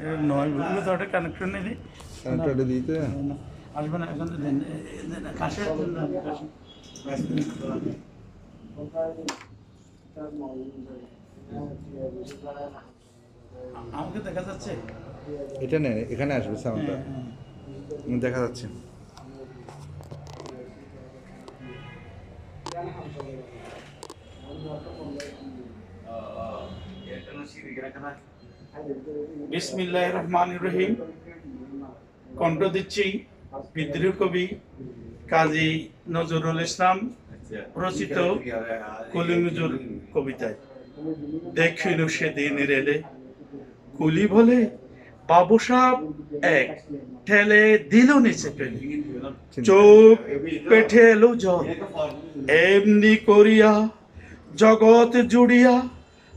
এ নয় বুঝলে তো একটা কানেকশন নেই কানেক্টরটা দিতে? আসবে না এখানে দেন কাশে। আমাকে দেখা যাচ্ছে? এটা নেই এখানে আসবে সাউন্ডটা হ্যাঁ, হ্যাঁ। দেখা যাচ্ছে। বিসমিল্লাহ রহমান রহিম কণ্ঠ দিচ্ছি বিদ্রোহ কবি কাজী নজরুল ইসলাম রচিত কলি নজর কবিতায় দেখিল সেদিন রেলে কুলি বলে বাবু সাপ এক ঠেলে দিল নিচে ফেলে চোখ পেটে এলো জল এমনি করিয়া জগৎ জুড়িয়া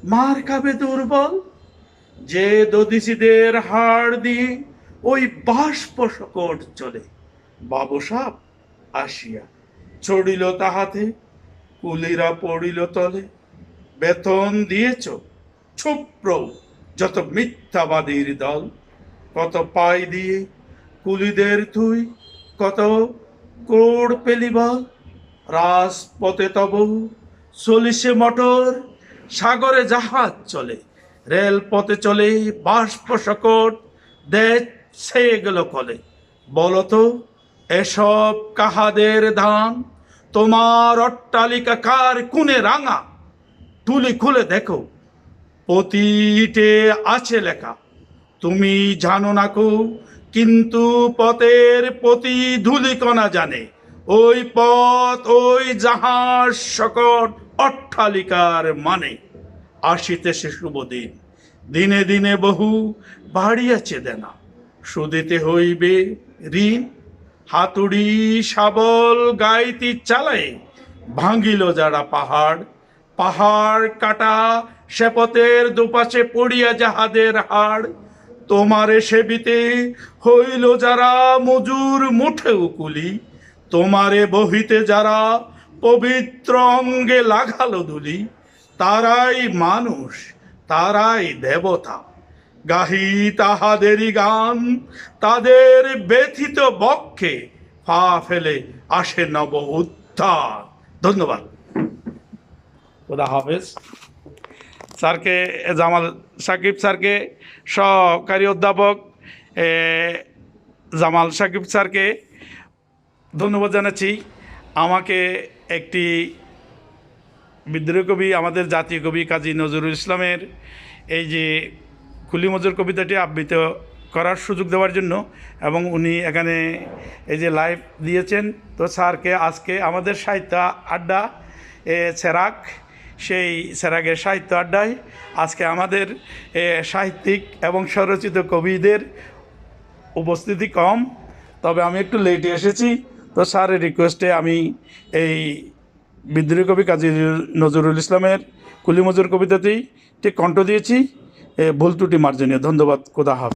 মার খাবে দুর্বল। যে দদিসিদের হাড় দিয়ে ওই বাষ্প সকট চলে। বাবু সাপ আসিয়া চড়িল তাহাতে, কুলিরা পড়িল তলে। বেতন দিয়েছ, ছুপ্র, যত মিথ্যাবাদীর দল। কত পাই দিয়ে কুলিদের তুই কত কোড় পেলি বল। রাজপথে তব চলিসে মোটর সাগরে জাহাজ চলে, রেলপথে চলে বাষ্প সকট দেশে গেল কলে। বলতো এসব কাহাদের ধান? তোমার অট্টালিকা কার কুনে রাঙা? তুলি খুলে দেখো প্রতিটে আছে লেখা। তুমি জানো না কো, কিন্তু পথের প্রতি ধুলিকণা জানে। ওই পথ, ওই জাহাজ সকট অট্টালিকার মানে। আসিতেছে শুভ দিন। দিনে বহু বাড়িয়াছে দেনা। সুদিতে হইবে ঋণ। হাতুড়ি, শাবল, গাইতি চালায় ভাঙিল যারা পাহাড়। পাহাড় কাটা সেপথের দুপাশে পড়িয়া যাহাদের হাড়। তোমারে সেবিতে হইল যারা মজুর মুঠেও কুলি। তোমারে বহিতে যারা পবিত্র অঙ্গে লাগালো দুলি, তারাই মানুষ, তারাই দেবতা। গাহি তাহাদেরই গান, তাদের ব্যথিত বক্ষে পা ফেলে আসে নব উত্থান ধন্যবাদ। খোদা হাফেজ। স্যারকে জামাল সাকিব স্যারকে, সহকারী অধ্যাপক জামাল সাকিব স্যারকে ধন্যবাদ জানাচ্ছি। আমাকে একটি বিদ্রোহ কবি আমাদের জাতীয় কবি কাজী নজরুল ইসলামের এই যে কুলি মজুর কবিতাটি আবৃত করার সুযোগ দেওয়ার জন্য এবং উনি এখানে এই যে লাইভ দিয়েছেন তো স্যারকে আজকে আমাদের সাহিত্য আড্ডা এ সেরাক সেই সেরাকের সাহিত্য আড্ডায় আজকে আমাদের এ, সাহিত্যিক এবং স্বরচিত কবিদের উপস্থিতি কম। তবে আমি একটু লেটে এসেছি। তো স্যারের রিকোয়েস্টে আমি এই বিদ্রোহী কবি কাজী নজরুল ইসলামের কুলি মজুর কবিতাতেই ঠিক কণ্ঠ দিয়েছি। ভুল ত্রুটি মার্জনীয়। ধন্যবাদ। কোদা হাফেজ।